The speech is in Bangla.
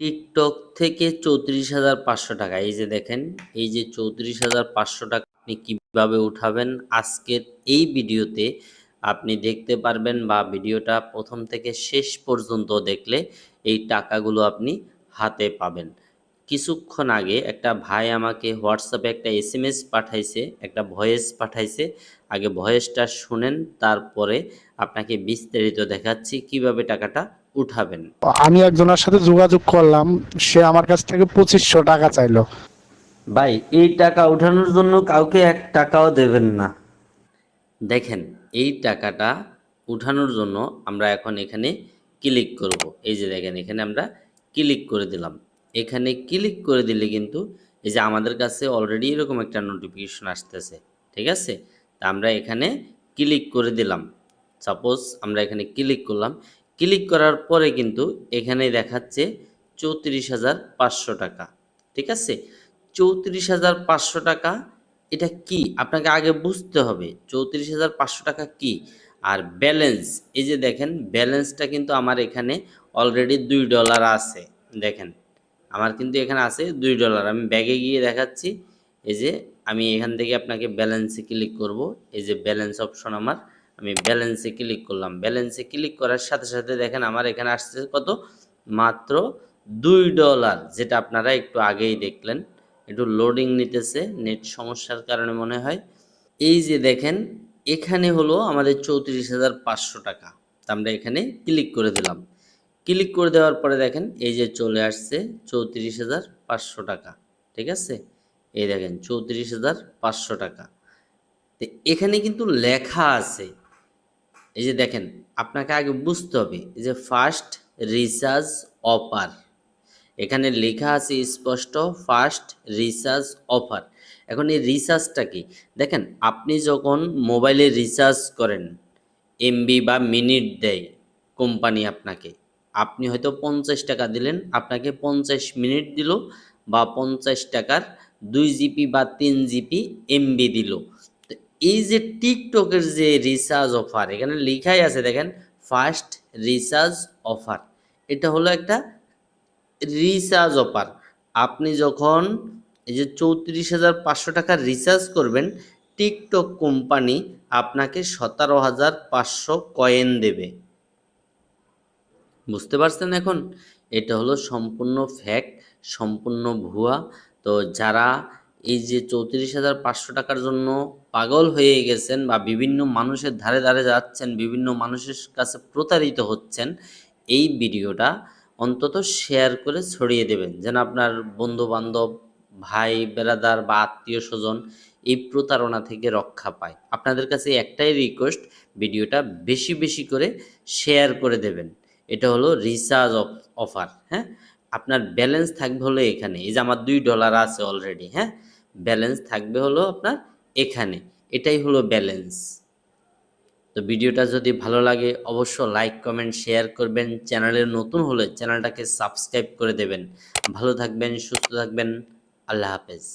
টিকটক থেকে চৌত্রিশ হাজার পাঁচশো টাকা। এই যে দেখেন, এই যে চৌত্রিশ হাজার পাঁচশো টাকা আপনি কীভাবে উঠাবেন আজকের এই ভিডিওতে আপনি দেখতে পারবেন বা ভিডিওটা প্রথম থেকে শেষ পর্যন্ত দেখলে এই টাকাগুলো আপনি হাতে পাবেন। কিছুক্ষণ আগে একটা ভাই আমাকে হোয়াটসঅ্যাপে একটা এস এম এস পাঠাইছে, একটা ভয়েস পাঠাইছে। আগে ভয়েসটা শুনেন, তারপরে আপনাকে বিস্তারিত দেখাচ্ছি কীভাবে টাকাটা উঠাবেন। আমি একজনের সাথে যোগাযোগ করলাম সে আমার কাছ থেকে পঁচিশশো টাকা চাইলো। ভাই এই টাকা উঠানোর জন্য কাউকে এক টাকাও দেবেন না। দেখেন এই টাকাটা উঠানোর জন্য আমরা এখন এখানে ক্লিক করব। এই যে দেখেন এখানে আমরা ক্লিক করে দিলাম। এখানে ক্লিক করে দিলে কিন্তু এই যে আমাদের কাছে অলরেডি এরকম একটা নোটিফিকেশন আসতেছে ঠিক আছে? তা আমরা এখানে ক্লিক করে দিলাম। সাপোজ আমরা এখানে ক্লিক করলাম ক্লিক করার পরে কিন্তু এখানে দেখাচ্ছে চৌত্রিশ হাজার পাঁচশো টাকা, ঠিক আছে? চৌত্রিশ হাজার পাঁচশো টাকা, এটা কি? আপনাকে আগে বুঝতে হবে, চৌত্রিশ হাজার পাঁচশো টাকা কি? আর ব্যালেন্স, এই যে দেখেন, ব্যালেন্সটা কিন্তু আমার এখানে অলরেডি দুই ডলার আছে, দেখেন। আমার কিন্তু এখানে আছে দুই ডলার আমি ব্যাগে গিয়ে দেখাচ্ছি, এই যে আমি এখান থেকে আপনাকে ব্যালেন্সে ক্লিক করব, এই যে ব্যালেন্স অপশন আমার আমি ব্যালেন্সে ক্লিক করলাম। ব্যালেন্সে ক্লিক করার সাথে সাথে দেখেন আমার এখানে আসছে কত? মাত্র দুই ডলার যেটা আপনারা একটু আগেই দেখলেন। একটু লোডিং নিতেছে নেট সমস্যার কারণে মনে হয়। এই যে দেখেন, এখানে হলো আমাদের চৌত্রিশ হাজার পাঁচশো টাকা। তা আমরা এখানে ক্লিক করে দিলাম। ক্লিক করে দেওয়ার পরে দেখেন, এই যে চলে আসছে চৌত্রিশ হাজার পাঁচশো টাকা। ঠিক আছে? এই দেখেন, চৌত্রিশ হাজার পাঁচশো টাকা। তো এখানে কিন্তু লেখা আছে এই যে দেখেন, আপনাকে আগে বুঝতে হবে যে ফার্স্ট রিচার্জ অফার এখানে লেখা আছে স্পষ্ট ফার্স্ট রিচার্জ অফার এখন এই রিচার্জটা কি? দেখেন, আপনি যখন মোবাইলে রিচার্জ করেন এমবি বা মিনিট দেয় কোম্পানি আপনাকে, আপনি হয়তো পঞ্চাশ টাকা দিলেন, আপনাকে পঞ্চাশ মিনিট দিল বা পঞ্চাশ টাকার দুই জিপি বা তিন জিপি এমবি দিল। এই যে টিকটকের যে রিচার্জ অফার এখানে লেখাই আছে দেখেন ফার্স্ট রিচার্জ অফার এটা হলো একটা রিচার্জ অফার আপনি যখন এই যে চৌত্রিশ হাজার পাঁচশো টাকার রিচার্জ করবেন, টিকটক কোম্পানি আপনাকে সতেরো হাজার পাঁচশো কয়েন দেবে। বুঝতে পারছেন এখন? এটা হলো সম্পূর্ণ ফ্যাক্ট সম্পূর্ণ ভুয়া। তো যারা এই যে চৌত্রিশ হাজার পাঁচশো টাকার জন্য পাগল হয়ে গেছেন বা বিভিন্ন মানুষের ধারে ধারে যাচ্ছেন, বিভিন্ন মানুষের কাছে প্রতারিত হচ্ছেন, এই ভিডিওটা অন্তত শেয়ার করে ছড়িয়ে দেবেন। যেন আপনার বন্ধু বান্ধব ভাই বেরাদার বা আত্মীয় স্বজন এই প্রতারণা থেকে রক্ষা পায়। আপনাদের কাছে একটাই রিকোয়েস্ট ভিডিওটা বেশি বেশি করে শেয়ার করে দেবেন। এটা হলো রিচার্জ অফার হ্যাঁ? আপনার ব্যালেন্স থাকবে হলো এখানে। এই যে আমার দুই ডলার আছে অলরেডি হ্যাঁ? ব্যালেন্স থাকবে হলো আপনার এখানে। এটাই হলো ব্যালেন্স তো ভিডিওটা যদি ভালো লাগে অবশ্য লাইক কমেন্ট শেয়ার করবেন। চ্যানেলের নতুন হলে চ্যানেলটাকে সাবস্ক্রাইব করে দেবেন। ভালো থাকবেন, সুস্থ থাকবেন। আল্লাহ হাফেজ।